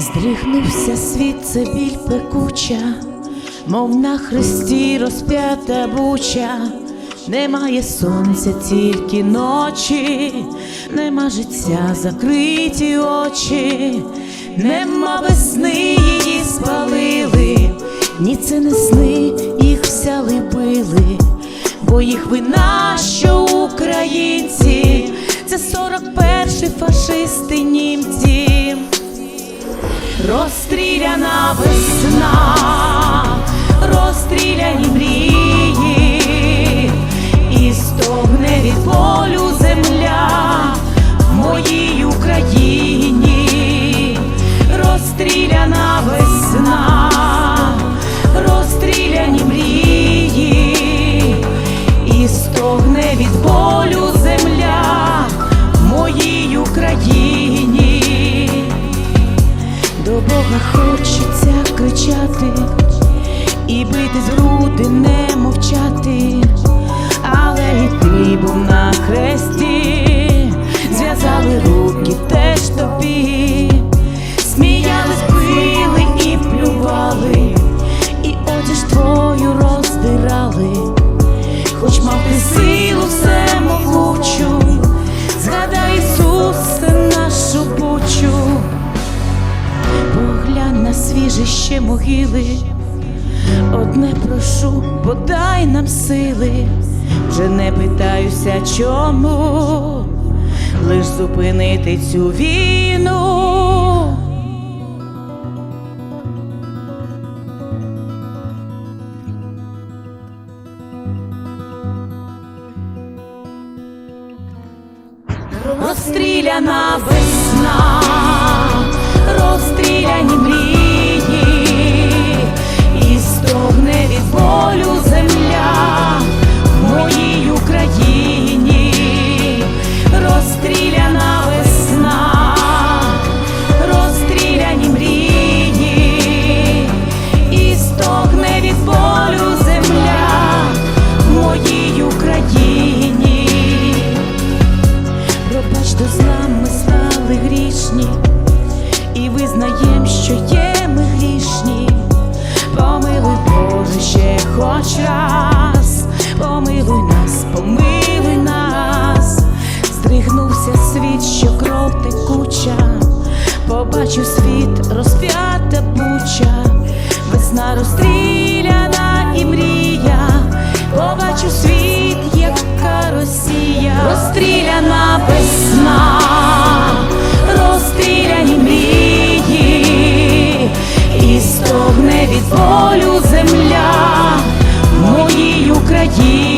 Здригнувся світ, це біль пекуча, мов на хресті розп'ята буча, немає сонця, тільки ночі, нема життя, закриті очі, нема весни, її спалили, ні це не сни, їх взяли били, бо їх вина, що українці, це 41-й фашисти німці. Розстріляна весна, кричати і бити з груди, не мовчати, але і ти був на На свіжище могили, одне прошу, подай нам сили, вже не питаюся чому, лиш зупинити цю війну. Розстріляна весна, ми стали грішні, і визнаєм, що є ми грішні. Помилуй, Боже, ще хоч раз, помилуй нас, помилуй нас, здригнувся світ, що кров текуча, побачив світ, розп'ята буча, весна розстріляна від болю земля моїй Україні,